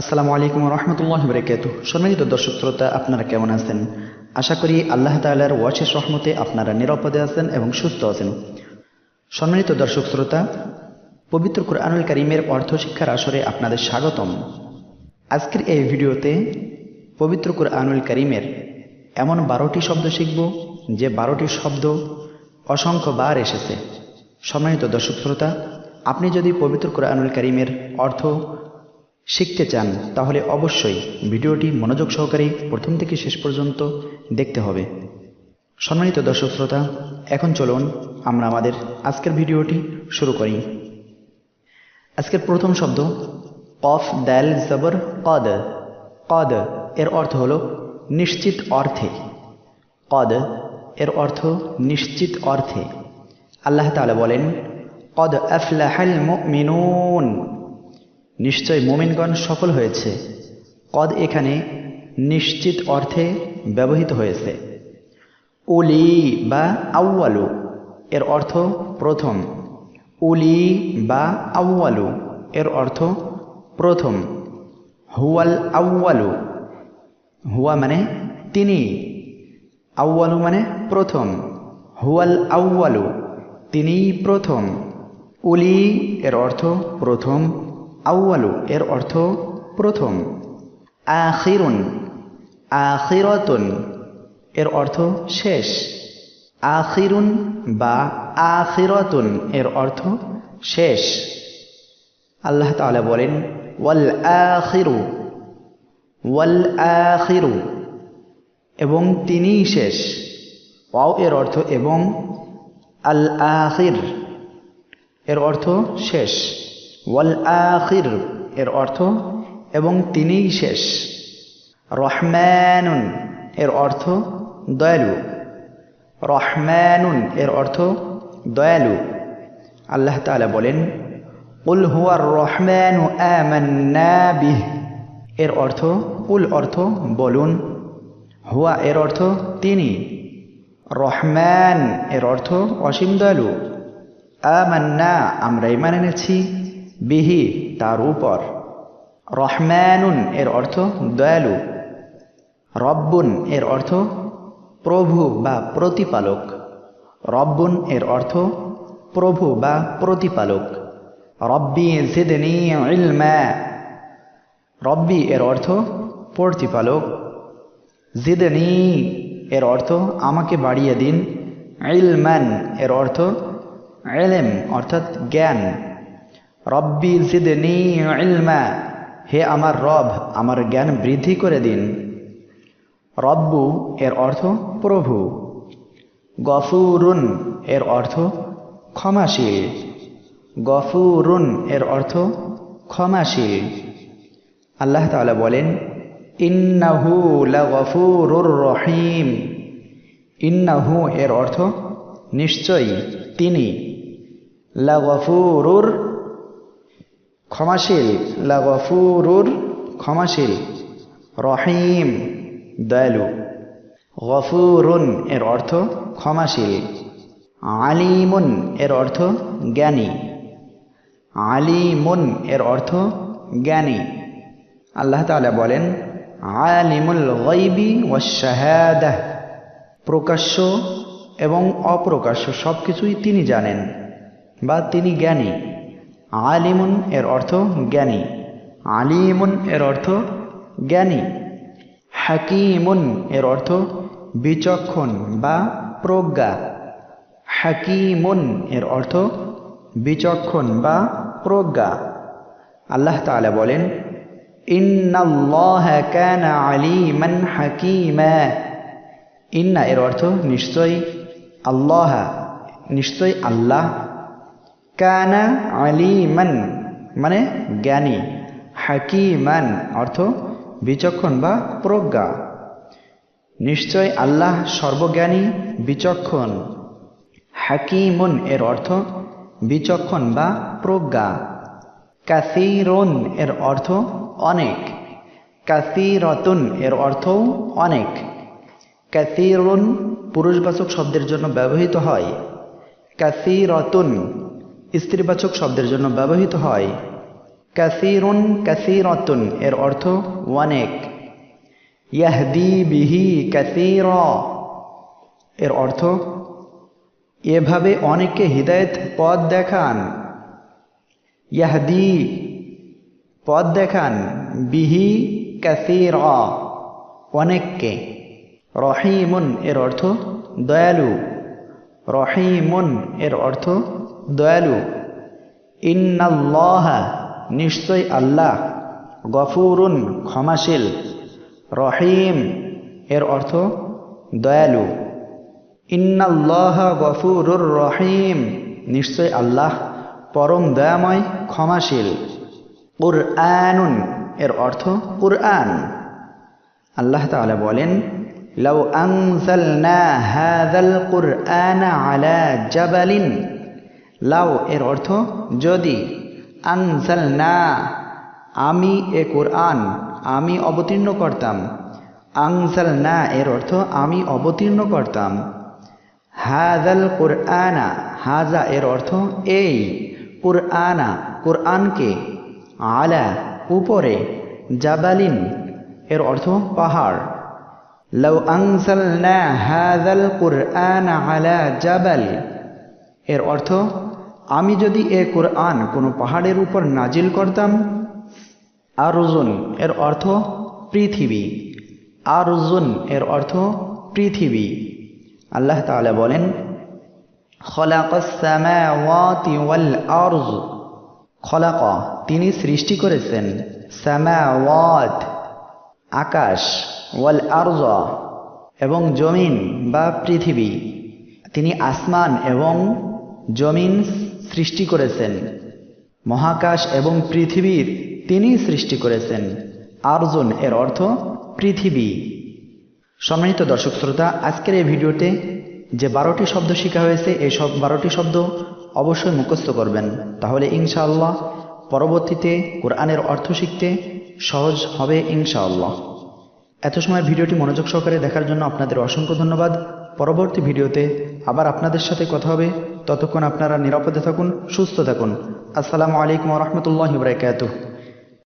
আসসালামু আলাইকুম রহমতুল্লাহ বরকাত সম্মানিত দর্শক শ্রোতা, আপনারা কেমন আছেন? আশা করি আল্লাহ তাআলার ওয়াশেষ রহমতে আপনারা নিরাপদে আছেন এবং সুস্থ আছেন। সম্মানিত দর্শক শ্রোতা, পবিত্র কুরআনুল করিমের অর্থ শিক্ষার আসরে আপনাদের স্বাগতম। আজকের এই ভিডিওতে পবিত্র কুরআনুল করিমের এমন বারোটি শব্দ শিখব, যে বারোটি শব্দ অসংখ্য বার এসেছে। সম্মানিত দর্শক শ্রোতা, আপনি যদি পবিত্র কোরআনুল করিমের অর্থ শিখতে চান, তাহলে অবশ্যই ভিডিওটি মনোযোগ সহকারে প্রথম থেকে শেষ পর্যন্ত দেখতে হবে। সম্মানিত দর্শক শ্রোতা, এখন চলুন আমরা আমাদের আজকের ভিডিওটি শুরু করি। আজকের প্রথম শব্দ, কফ দ্যাল জবর কদ। কদ এর অর্থ হল নিশ্চিত অর্থে। কদ এর অর্থ নিশ্চিত অর্থে। আল্লাহ তাআলা বলেন, কদ আফলাহাল মুমিনুন। নিশ্চয় মোমিনগণ সফল হয়েছে। কদ এখানে নিশ্চিত অর্থে ব্যবহৃত হয়েছে। উলি বা আউয়ালু, এর অর্থ প্রথম। উলি বা আউয়ালু, এর অর্থ প্রথম। হুয়াল আউয়ালু, হুয়া মানে তিনি। আউয়ালু মানে প্রথম। হুয়াল আউয়ালু, তিনিই প্রথম। উলি, এর অর্থ প্রথম। আউয়ালু, এর অর্থ প্রথম। আখিরুন, আখিরতুন, এর অর্থ শেষ। আখিরুন বা আখিরতুন, এর অর্থ শেষ। আল্লাহ তাআলা বলেন, ওয়াল আখিরু ওয়াল আখিরু এবং তিনিই শেষ। ওয়াও এর অর্থ এবং আল আখির, এর অর্থ শেষ। ওয়াল আখির, এর অর্থ, এবং তিনিই শেষ। রহমানুন, এর অর্থ, দয়ালু। রহমানুন, এর অর্থ, দয়ালু। আল্লাহ তাআলা বলেন উল হুয়ার রহমানু আমান্না বিহ। এর অর্থ উল অর্থ, বলুন। হুয়া, এর অর্থ, তিনি। রহমান, এর অর্থ, অসীম দয়ালু। আমান্না আমরা ইমান এনেছি। বিহি, তার উপর। রহমানুন, এর অর্থ দয়ালু। রব্বুন, এর অর্থ প্রভু বা প্রতিপালক। রব্বুন, এর অর্থ প্রভু বা প্রতিপালক। রব্বি জিদনি ইলমা। রব্বি, এর অর্থ প্রতিপালক। জিদনি, এর অর্থ আমাকে বাড়িয়ে দিন। ইলমান, এর অর্থ এলেম, অর্থাৎ জ্ঞান। রব্বি জিদনি ইলমা। হে আমার রব, আমার জ্ঞান বৃদ্ধি করে দিন। রব্বু এর অর্থ প্রভু। গফুরুন এর অর্থ ক্ষমাশীল। গফুরুন এর অর্থ ক্ষমাশীল। আল্লাহ তাআলা বলেন, ইন্নাহু লাগফুরুর রহিম। ইন্নাহু এর অর্থ নিশ্চয়ই তিনি। লাগফুরুর ক্ষমাশীল, লাগফুরুর ক্ষমাশীল, রহিম, দয়ালু। গফুরুন এর অর্থ ক্ষমাশীল, আলিমুন এর অর্থ জ্ঞানী। আলিমুন এর অর্থ জ্ঞানী। আল্লাহ তাআলা বলেন, আলিমুল গাইবি ওয়াশ-শাহাদাহ প্রকাশ্য এবং অপ্রকাশ্য সব কিছুই তিনি জানেন বা তিনি জ্ঞানী। আলিমুন এর অর্থ জ্ঞানী। আলিমুন এর অর্থ জ্ঞানী। হাকিমুন এর অর্থ বিচক্ষণ বা প্রজ্ঞা। হাকিমুন এর অর্থ বিচক্ষণ বা প্রজ্ঞা। আল্লাহ তাআলা বলেন আলিমান হাকিমা। ইন্না এর অর্থ নিশ্চয় আল্লাহ নিশ্চয় আল্লাহ কানা আলিমান মানে জ্ঞানী। হাকিমান, অর্থ বিচক্ষণ বা প্রজ্ঞা। নিশ্চয় আল্লাহ সর্বজ্ঞানী, বিচক্ষণ। হাকিমুন, এর অর্থ বিচক্ষণ বা প্রজ্ঞা। কাসিরুন, এর অর্থ অনেক। কাসিরতুন, এর অর্থও অনেক। কাসিরুন পুরুষবাচক শব্দের জন্য ব্যবহৃত হয়। কাসিরতুন স্ত্রীবাচক শব্দের জন্য ব্যবহৃত হয়। কাসিরুন কাসিরতুন, এর অর্থ অনেক। ইয়াহদি বিহি কাসির, এর অর্থ এভাবে অনেককে হৃদায়ত পথ দেখান। ইয়াহদি পথ দেখান, বিহি কাসির, অনেককে। রহিমুন, এর অর্থ দয়ালু। রহিমুন, এর অর্থ দয়ালু, ইন্নাল্লাহা, নিশ্চয় আল্লাহ, গফুরুন, ক্ষমাশীল, রহিম, এর অর্থ দয়ালু। ইন্নাল্লাহ, গফুরুর রহিম, নিশ্চয় আল্লাহ, পরম দয়াময়, ক্ষমাশীল। কুরআনুন, এর অর্থ কুরআন। আল্লাহ তাআলা বলেন, লাউ আনজালনা হাযাল কুরআনা আলা জাবালিন। লাউ এর অর্থ যদি। আনজাল না আমি এ কোরআন, আমি অবতীর্ণ করতাম। আনজালনা এর অর্থ আমি অবতীর্ণ করতাম। হাজাল কোরআনা, হাজা এর অর্থ এই, কোরআনা, কোরআনকে আলা, উপরে, জাবালিন এর অর্থ পাহাড়। লও আনজালনা হাজাল কোরআনা আলা জাবাল এর অর্থ আমি যদি এ কোরআন কোনো পাহাড়ের উপর নাজিল করতাম, আরজুন এর অর্থ পৃথিবী, আরজুন এর অর্থ পৃথিবী। আল্লাহ তাআলা বলেন আরজ খলাকা, তিনি সৃষ্টি করেছেন, সামাওয়াত, আকাশ, ওয়াল আরজ এবং জমিন বা পৃথিবী। তিনি আসমান এবং জমিন সৃষ্টি করেছেন। মহাকাশ এবং পৃথিবীর তিনি সৃষ্টি করেছেন। আর্জুন এর অর্থ পৃথিবী। সম্মানিত দর্শক শ্রোতা, আজকের এই ভিডিওতে যে বারোটি শব্দ শেখা হয়েছে, এই সব বারোটি শব্দ অবশ্যই মুখস্থ করবেন। তাহলে ইনশাআল্লাহ পরবর্তীতে কোরআনের অর্থ শিখতে সহজ হবে ইনশাআল্লাহ। এত সময় ভিডিওটি মনোযোগ সহকারে দেখার জন্য আপনাদের অসংখ্য ধন্যবাদ। পরবর্তী ভিডিওতে আবার আপনাদের সাথে কথা হবে। ততক্ষণ আপনারা নিরাপদে থাকুন সুস্থ থাকুন। আসসালামু আলাইকুম রহমতুল্লাহ বরকাতুহ।